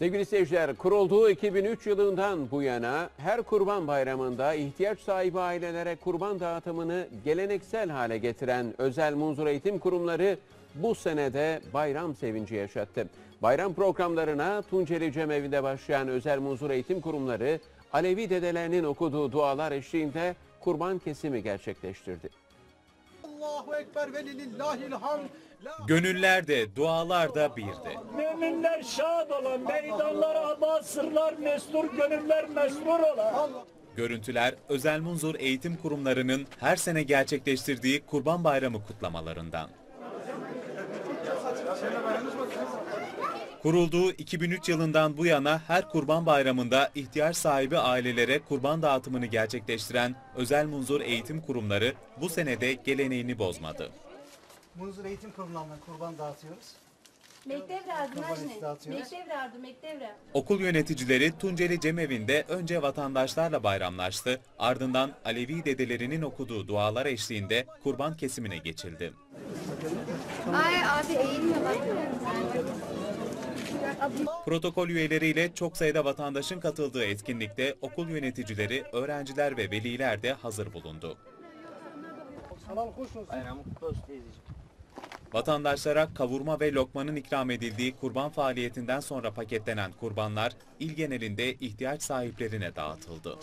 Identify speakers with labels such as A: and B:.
A: Sevgili seyirciler, kurulduğu 2003 yılından bu yana her kurban bayramında ihtiyaç sahibi ailelere kurban dağıtımını geleneksel hale getiren özel munzur eğitim kurumları bu senede bayram sevinci yaşattı. Bayram programlarına Tunceli Cemevi'nde başlayan özel munzur eğitim kurumları Alevi dedelerinin okuduğu dualar eşliğinde kurban kesimi gerçekleştirdi.
B: Allahu Ekber ve lillahil hamd. La
C: Gönüller de dualar da birdi.
D: Müminler şad olan, meydanlar ama sırlar mestur, gönüller mesrur olan.
C: Görüntüler Özel Munzur Eğitim Kurumlarının her sene gerçekleştirdiği Kurban Bayramı kutlamalarından. Kurulduğu 2003 yılından bu yana her Kurban Bayramı'nda ihtiyaç sahibi ailelere kurban dağıtımını gerçekleştiren Özel Munzur Eğitim Kurumları bu senede geleneğini bozmadı.
E: Munzur Eğitim Kurumlarından kurban dağıtıyoruz.
C: Okul yöneticileri Tunceli Cemevi'nde önce vatandaşlarla bayramlaştı, ardından Alevi dedelerinin okuduğu dualar eşliğinde kurban kesimine geçildi.
F: Ay abi eğilme bak.
C: Protokol üyeleriyle çok sayıda vatandaşın katıldığı etkinlikte okul yöneticileri, öğrenciler ve veliler de hazır bulundu.
E: Salam hoş olsun.
C: Vatandaşlara kavurma ve lokmanın ikram edildiği kurban faaliyetinden sonra paketlenen kurbanlar il genelinde ihtiyaç sahiplerine dağıtıldı.